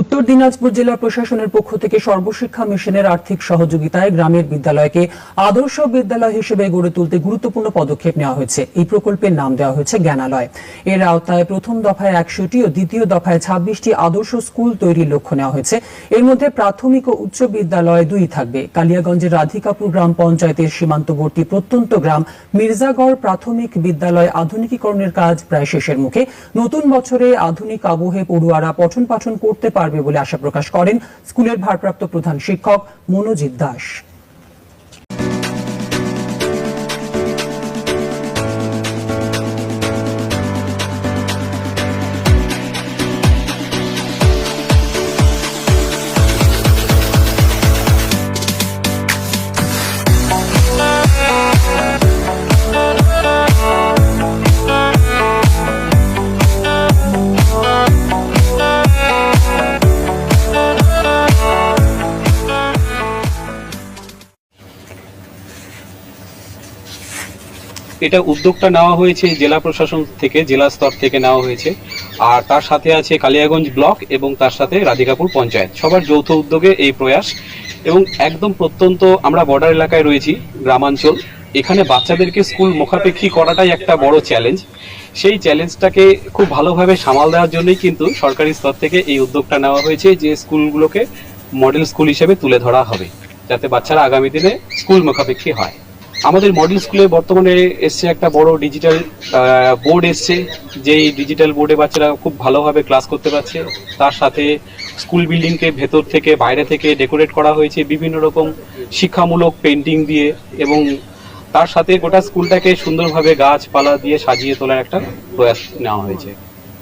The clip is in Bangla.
উত্তর দিনাজপুর জেলা প্রশাসনের পক্ষ থেকে সর্বশিক্ষা মিশনের আর্থিক সহযোগিতায় গ্রামের বিদ্যালয়কে আদর্শ বিদ্যালয় হিসেবে গড়ে তুলতে গুরুত্বপূর্ণ পদক্ষেপ নেওয়া হয়েছে। এই প্রকল্পের নাম দেওয়া হয়েছে জ্ঞানালয়। এর আওতায় প্রথম দফায় একশোটি ও দ্বিতীয় দফায় ছাব্বিশটি আদর্শ স্কুল তৈরির লক্ষ্য নেওয়া হয়েছে। এর মধ্যে প্রাথমিক ও উচ্চ বিদ্যালয় দুই থাকবে। কালিয়াগঞ্জের রাধিকাপুর গ্রাম পঞ্চায়েতের সীমান্তবর্তী প্রত্যন্ত গ্রাম মির্জাগড় প্রাথমিক বিদ্যালয় আধুনিকীকরণের কাজ প্রায় শেষের মুখে। নতুন বছরে আধুনিক আবহে পড়ুয়ারা পঠন পাঠন করতে পারবে বলে আশা প্রকাশ করেন স্কুলের ভারপ্রাপ্ত প্রধান শিক্ষক মনোজিৎ দাস। এটা উদ্যোগটা নেওয়া হয়েছে জেলা প্রশাসন থেকে, জেলা স্তর থেকে নেওয়া হয়েছে। আর তার সাথে আছে কালিয়াগঞ্জ ব্লক এবং তার সাথে রাধিকাপুর পঞ্চায়েত। সবার যৌথ উদ্যোগে এই প্রয়াস এবং একদম প্রত্যন্ত আমরা বর্ডার এলাকায় রয়েছি, গ্রামাঞ্চল। এখানে বাচ্চাদেরকে স্কুল মুখাপেক্ষী করাটাই একটা বড় চ্যালেঞ্জ সেই চ্যালেঞ্জটাকে খুব ভালোভাবে সামাল দেওয়ার জন্যই কিন্তু সরকারি স্তর থেকে এই উদ্যোগটা নেওয়া হয়েছে যে স্কুলগুলোকে মডেল স্কুল হিসেবে তুলে ধরা হবে, যাতে বাচ্চারা আগামী দিনে স্কুল মুখাপেক্ষী হয়। আমাদের মডেল স্কুলে বর্তমানে এসছে একটা বড় ডিজিটাল বোর্ড এসছে, যেই ডিজিটাল বোর্ডে বাচ্চারা খুব ভালোভাবে ক্লাস করতে পারছে। তার সাথে স্কুল বিল্ডিংকে ভেতর থেকে, বাইরে থেকে ডেকোরেট করা হয়েছে বিভিন্ন রকম শিক্ষামূলক পেন্টিং দিয়ে এবং তার সাথে গোটা স্কুলটাকে সুন্দরভাবে গাছপালা দিয়ে সাজিয়ে তোলার একটা প্রয়াস নেওয়া হয়েছে।